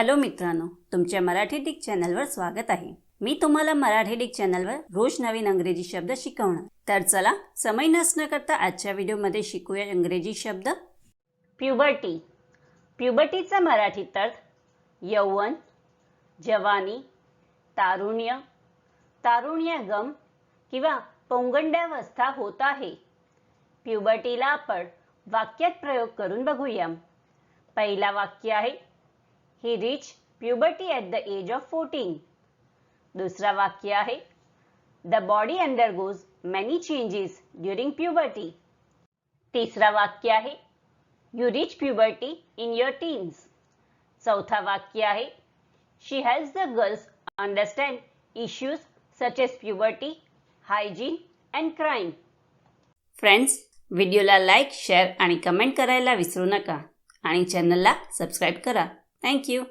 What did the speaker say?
Hello मित्रांनो तुमच्या Marathi Dick चॅनलवर स्वागत आहे. मी तुम्हाला मराठी डिक चॅनलवर रोज नवीन अंग्रेजी शब्द शिकवणार. तर चला समय नसणं करता आजच्या व्हिडिओमध्ये शिकूया इंग्रजी शब्द. प्युबर्टी प्युबर्टीचा मराठीत अर्थ यौवन जवानी तारुण्य. तारुण्यगम किंवा पौगंड्यावस्था होत आहे. प्युबर्टीला आपण वाक्यात प्रयोग करून बघूया. पहिला वाक्य आहे he reach puberty at the age of fourteen दुसरा वाक्य आहे. The body undergoes many changes during puberty तिसरा वाक्य आहे. You reach puberty in your teens चौथा वाक्य आहे. She helps the girls understand issues such as puberty hygiene and crime friends व्हिडिओला लाईक शेअर आणि कमेंट करायला विसरू नका. आणि चॅनलला सबस्क्राईब करा. Thank you.